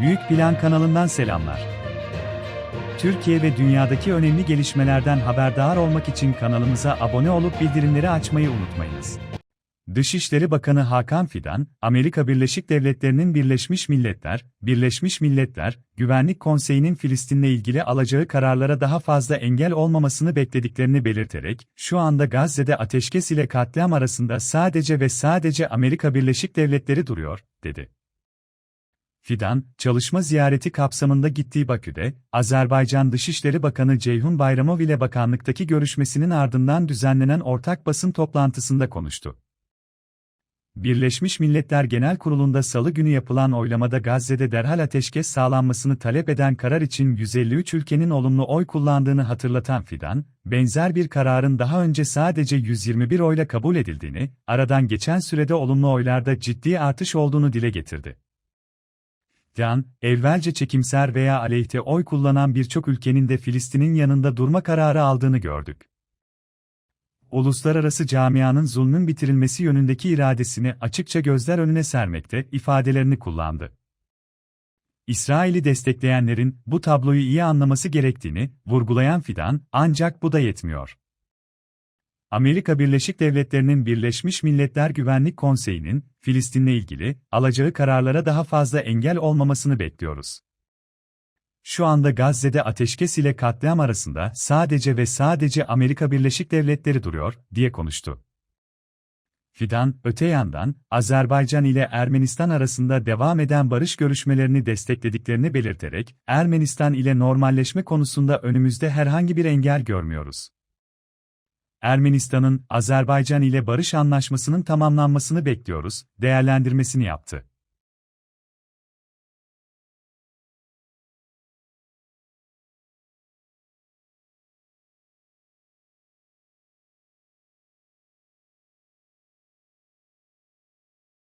Büyük Plan kanalından selamlar. Türkiye ve dünyadaki önemli gelişmelerden haberdar olmak için kanalımıza abone olup bildirimleri açmayı unutmayınız. Dışişleri Bakanı Hakan Fidan, Amerika Birleşik Devletleri'nin Birleşmiş Milletler, Birleşmiş Milletler, Güvenlik Konseyi'nin Filistin'le ilgili alacağı kararlara daha fazla engel olmamasını beklediklerini belirterek, şu anda Gazze'de ateşkes ile katliam arasında sadece ve sadece Amerika Birleşik Devletleri duruyor, dedi. Fidan, çalışma ziyareti kapsamında gittiği Bakü'de, Azerbaycan Dışişleri Bakanı Ceyhun Bayramov ile bakanlıktaki görüşmesinin ardından düzenlenen ortak basın toplantısında konuştu. Birleşmiş Milletler Genel Kurulu'nda salı günü yapılan oylamada Gazze'de derhal ateşkes sağlanmasını talep eden karar için 153 ülkenin olumlu oy kullandığını hatırlatan Fidan, benzer bir kararın daha önce sadece 121 oyla kabul edildiğini, aradan geçen sürede olumlu oylarda ciddi artış olduğunu dile getirdi. Fidan, evvelce çekimser veya aleyhte oy kullanan birçok ülkenin de Filistin'in yanında durma kararı aldığını gördük uluslararası camianın zulmün bitirilmesi yönündeki iradesini açıkça gözler önüne sermekte ifadelerini kullandı. İsrail'i destekleyenlerin bu tabloyu iyi anlaması gerektiğini vurgulayan Fidan, ancak bu da yetmiyor. Amerika Birleşik Devletleri'nin Birleşmiş Milletler Güvenlik Konseyi'nin Filistin'le ilgili alacağı kararlara daha fazla engel olmamasını bekliyoruz. Şu anda Gazze'de ateşkes ile katliam arasında sadece ve sadece Amerika Birleşik Devletleri duruyor, diye konuştu. Fidan, öte yandan, Azerbaycan ile Ermenistan arasında devam eden barış görüşmelerini desteklediklerini belirterek, Ermenistan ile normalleşme konusunda önümüzde herhangi bir engel görmüyoruz. Ermenistan'ın Azerbaycan ile barış anlaşmasının tamamlanmasını bekliyoruz, değerlendirmesini yaptı.